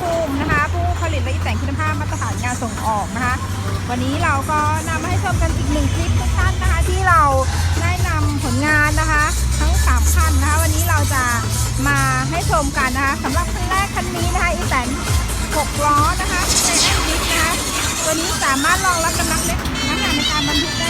ภูมินะคะ ผู้ผลิตและอีแตนคุณภาพมาตรฐานงานส่งออกนะคะ วันนี้เราก็นำมาให้ชมกันอีกหนึ่งคลิปทุกท่านนะคะ ที่เราได้นำผลงานนะคะ ทั้งสามคันนะคะ วันนี้เราจะมาให้ชมกันนะคะสำหรับคันแรกคันนี้นะคะอีแตนหกล้อนะคะในแอปลิฟนะคะ ตัวนี้สามารถรองรับน้ำหนักได้น้ำหนักในการบรรทุกได้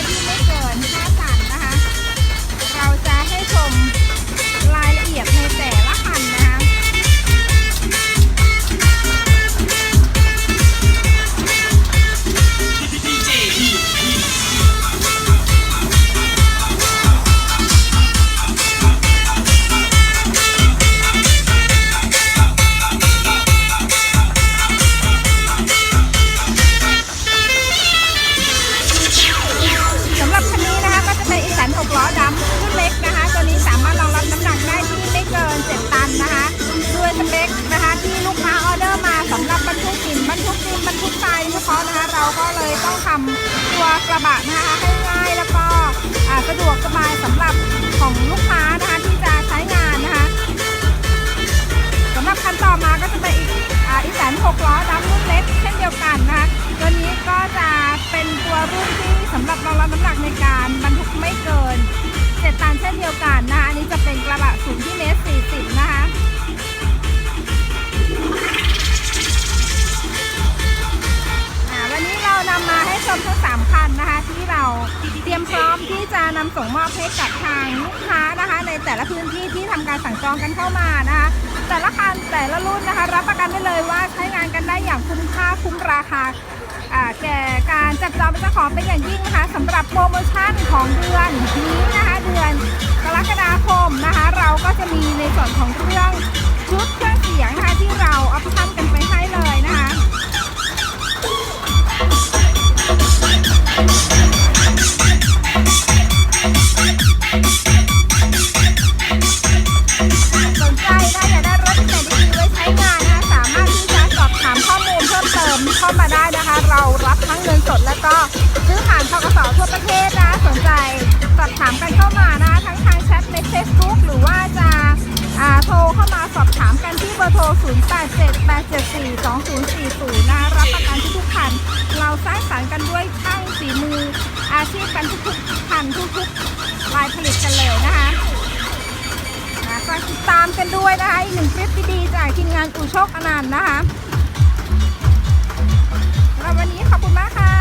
กระบะนะคะให้ง่ายแล้วก็สะดวกสบายสำหรับของลูกค้านะคะที่จะใช้งานนะคะสำหรับคันต่อมาก็จะเป็นอีกอีแสนหกล้อดำรุ่นเล็กเช่นเดียวกันนะคะตัวนี้ก็จะเป็นตัวรุ่นที่สำหรับรองรับน้ำหนักในการบรรทุกไม่เกิน7ตันเช่นเดียวกันนะคะอันนี้จะเป็นกระบะสูงที่เมตร40นะคะอ่าวันนี้เรานำมาให้ชมทั้งสามันนะคะที่เราเตรียมพร้อมที่จะนำส่งมอบให้กับทางลูกค้านะคะ ในแต่ละพื้นที่ที่ทำการสั่งจองกันเข้ามานะคะ แต่ละคันแต่ละรุ่นนะคะ รับประกันได้เลยว่าใช้งานกันได้อย่างคุ้มค่าคุ้มราคาอ่าแก่การจับจองเป็นเจ้าของเป็นอย่างยิ่งนะคะสำหรับโปรโมชั่นของเดือนนี้นะคะ เดือนกรกฎาคมนะคะ เราก็จะมีในส่วนของเครื่องชุดเครื่องเสียงนะคะที่เราอาพันกันไป เงเงินสดแล้วก็ซื้อผ่านทกสทั่วประเทศนะสนใจสอบถามกันเข้ามานะทั้งทางแชทใน Facebook หรือว่าจะอ่าโทรเข้ามาสอบถามกันที่เบอร์โทร 0878742040 นะรับประกันทุกๆคันเราสร้างสรรค์กันด้วยช่างฝีมืออาชีพกันทุกๆคันทุกๆรายผลิตกันเลยนะคะฝากติดตามกันด้วยนะคะอีกหนึ่งคลิปดีๆจากทีมงานอู่โชคอนันต์นะคะ วันนี้ขอบคุณมากค่ะ